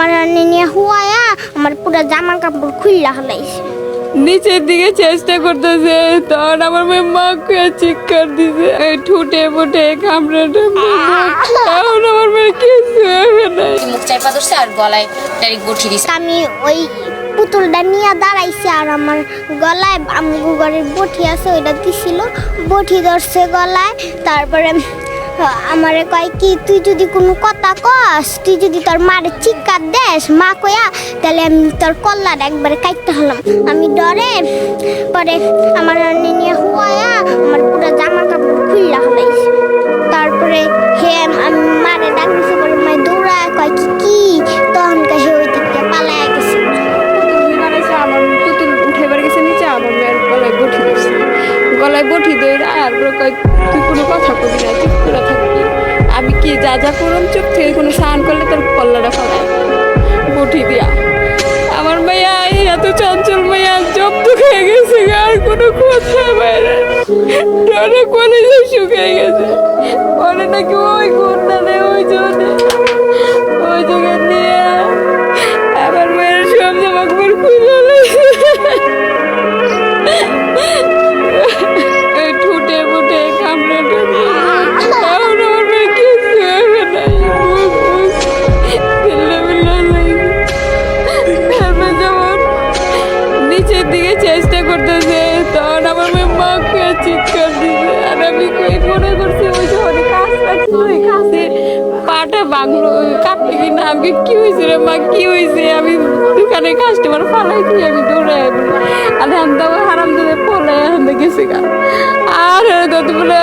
আমার নিয়ে হুয়ায়া আমার পুরো জামা কাপড় খুললা হলাইছে নিচের দিকে চেষ্টা করতেছে তখন আমার মেয়ে মা কুয়া চিৎকার দিছে এই ঠুটে ফুটে কামড়ে তখন আমার মেয়ে কিছু হবে না। মুখ চাইপা ধরছে আর গলায় ডাইরেক্ট গঠি দিছে। আমি ওই পুতুলটা নিয়ে দাঁড়াইছি আর আমার গলায় আমগো ঘরের বটি আছে ওইটা দিছিল। বটি ধরছে গলায় তারপরে আমারে কয় কি, তুই যদি কোনো কথা কস, তুই যদি তোর মারে চিৎকার দেস, মা কয়া, তাহলে আমি তোর কল্লার একবারে কাটতে হলাম। আমি ডরে, পরে আমার নিয়ে হুয়া আমার পুরো জামা কাপড় খুললা হলাইছে তারপরে হে আমি, মারে ডাক দিছে, পরে মাই দৌড়ায় কয় কি কি? তখন হে ওই দিয়ে পালায় গেছে। গলায় বঠি ধরে আর কোনো কথা কবি না আমি পুরম চুপ থেকে কোনো স্নান করলে তোর পল্লাটা ফলাই বটি দিয়া। আমার মাইয়া এত চঞ্চল মাইয়া জব্দ খেয়ে গেছে আর কোনো কথা বাইরে ডরে কলেজে শুকিয়ে গেছে। বলে নাকি ওই কন্যা নেই ওই জন্য কাটলে কি হয়েছে রে মা? কি হয়েছে? আমি দোকানে কাস্টমার ফালাই দিয়ে আমি দৌড়ে আর হান দাও হারাম দিয়ে পলে হান গেছে গা। আর দাদু বলে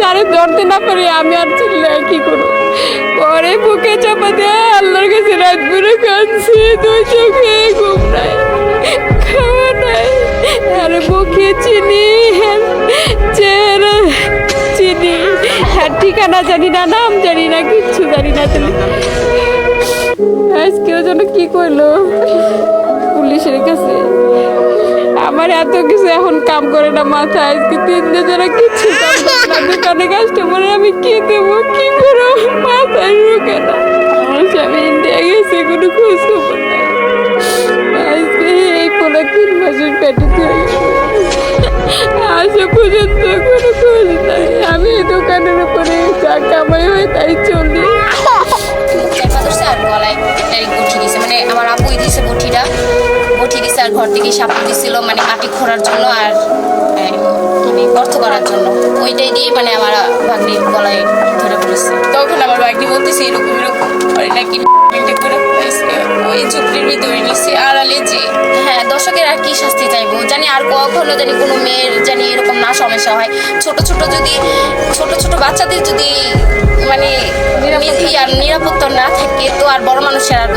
যারে ধরতে না পারি, আমি আর চিল্লাই কি করব? পরে বুকে চাপা দিয়ে আল্লাহর কাছে রাত ভরে কাঁদছি, দুই চোখে ঘুম নাই খাওয়া নাই। আর মুখে চিনি চেহারা চিনি। আর ঠিকানা জানি না, নাম জানি না, কিচ্ছু জানি না। তুমি আজকেও যেন কি করল পুলিশের কাছে। আমার এত কিছু এখন কাম করে না মাথায়। আজকে তিন দিন যারা কিচ্ছু না। দোকানে কাস্টমারে আমি কি দেবো? কি করব? মাথায় ঢুকে না। আমার স্বামী ইন্ডিয়া গেছে, কোনো খোঁজ খবর নাই। আজকে এই পোলা তিন মাসের পেটে থেকে পর্যন্ত আমার আপুই দিছে বটিটা। বটি দিছে আর ঘর থেকে সাপ দিছিল মানে মাটি খোঁড়ার জন্য আর মানে গর্ত করার জন্য। ওইটাই দিয়ে মানে আমার ভাগ্নির গলায় ধরে পড়েছে। তখন আমার ভাগ্নি বলতেছে এরকম এরকম করে নাকি করে ওই ঝুপড়ির ভিতরে নিচ্ছে আড়ালে যে। হ্যাঁ দর্শকের আর কি শাস্তি চাইব? জানি আর কখনো জানি কোনো মেয়ের জানি এরকম না সমস্যা হয়। ছোট ছোট যদি ছোট ছোট বাচ্চাদের যদি মানে নিরাপত্তা না থাকে তো আর বড় মানুষের আর